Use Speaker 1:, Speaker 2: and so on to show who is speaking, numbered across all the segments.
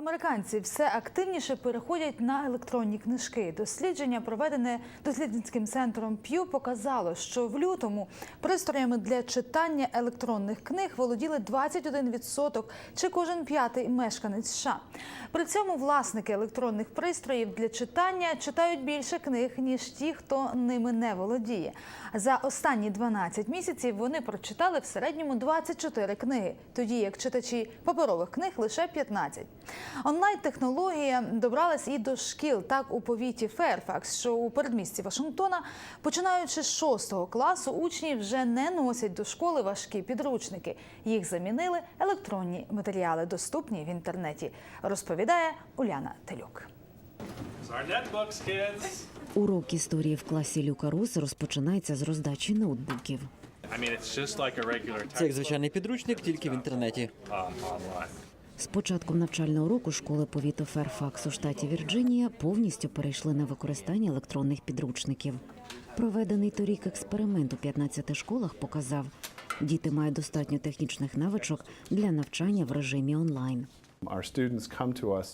Speaker 1: Американці все активніше переходять на електронні книжки. Дослідження, проведене дослідницьким центром Pew, показало, що в лютому пристроями для читання електронних книг володіли 21% чи кожен п'ятий мешканець США. При цьому власники електронних пристроїв для читання читають більше книг ніж ті, хто ними не володіє. За останні 12 місяців вони прочитали в середньому 24 книги, тоді як читачі паперових книг лише 15. Онлайн-технологія добралась і до шкіл. Так у повіті Ферфакс, що у передмісті Вашингтона, починаючи з 6 класу, учні вже не носять до школи важкі підручники. Їх замінили електронні матеріали, доступні в інтернеті. Розповідає Уляна Телюк.
Speaker 2: Урок історії в класі Люка Рус розпочинається з роздачі ноутбуків.
Speaker 3: Це як звичайний підручник, тільки в інтернеті.
Speaker 2: З початком навчального року школи повіту Ферфакс у штаті Вірджинія повністю перейшли на використання електронних підручників. Проведений торік експеримент у 15 школах показав, діти мають достатньо технічних навичок для навчання в режимі онлайн.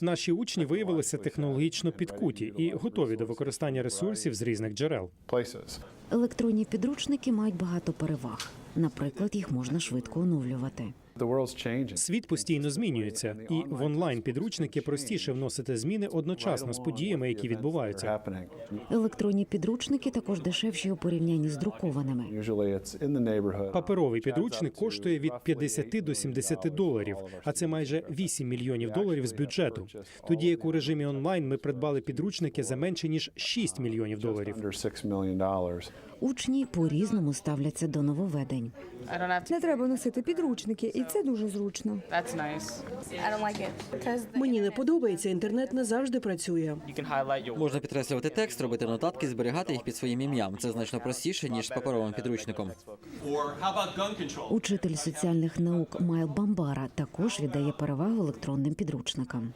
Speaker 4: Наші учні виявилися технологічно підкуті і готові до використання ресурсів з різних джерел.
Speaker 2: Електронні підручники мають багато переваг. Наприклад, їх можна швидко оновлювати.
Speaker 4: Світ постійно змінюється, і в онлайн підручники простіше вносити зміни одночасно з подіями, які відбуваються.
Speaker 2: Електронні підручники також дешевші у порівнянні з друкованими.
Speaker 4: Паперовий підручник коштує від 50 до 70 доларів, а це майже 8 мільйонів доларів з бюджету. Тоді як у режимі онлайн ми придбали підручники за менше ніж 6 мільйонів доларів.
Speaker 5: Under $6 million. dollars.
Speaker 2: Учні по-різному ставляться до нововведень.
Speaker 6: To.
Speaker 7: Не треба носити підручники, і це дуже зручно.
Speaker 8: Мені не подобається, інтернет не завжди працює.
Speaker 3: Можна підкреслювати текст, робити нотатки, зберігати їх під своїм ім'ям. Це значно простіше ніж з паперовим підручником.
Speaker 2: Учитель соціальних наук Майл Бамбара також віддає перевагу електронним підручникам.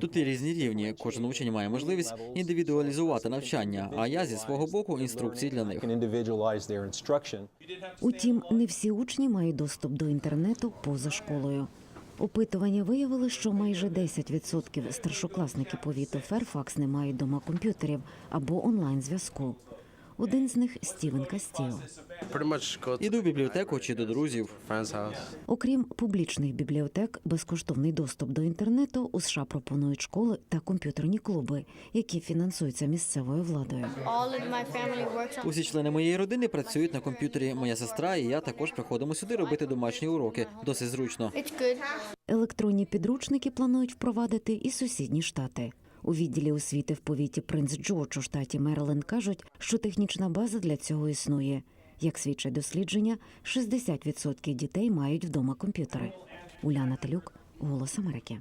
Speaker 3: Тут є різні рівні. Кожен учень має можливість індивідуалізувати навчання. А я зі свого боку інструкції для них.
Speaker 2: Утім, не всі учні мають доступ до інтернету поза школою. Опитування виявили, що майже 10% старшокласників повіту Ферфакс не мають дома комп'ютерів або онлайн зв'язку. Один з них Стівен Кастіо.
Speaker 3: Іду в бібліотеку чи до друзів.
Speaker 2: Окрім публічних бібліотек, безкоштовний доступ до інтернету у США пропонують школи та комп'ютерні клуби, які фінансуються місцевою владою.
Speaker 3: Усі члени моєї родини працюють на комп'ютері. Моя сестра і я також приходимо сюди робити домашні уроки. Досить зручно.
Speaker 2: Електронні підручники планують впровадити і сусідні штати. У відділі освіти в повіті Принц Джордж у штаті Мерленд кажуть, що технічна база для цього існує. Як свідчать дослідження, 60% дітей мають вдома комп'ютери. Уляна Талюк, Голос Америки.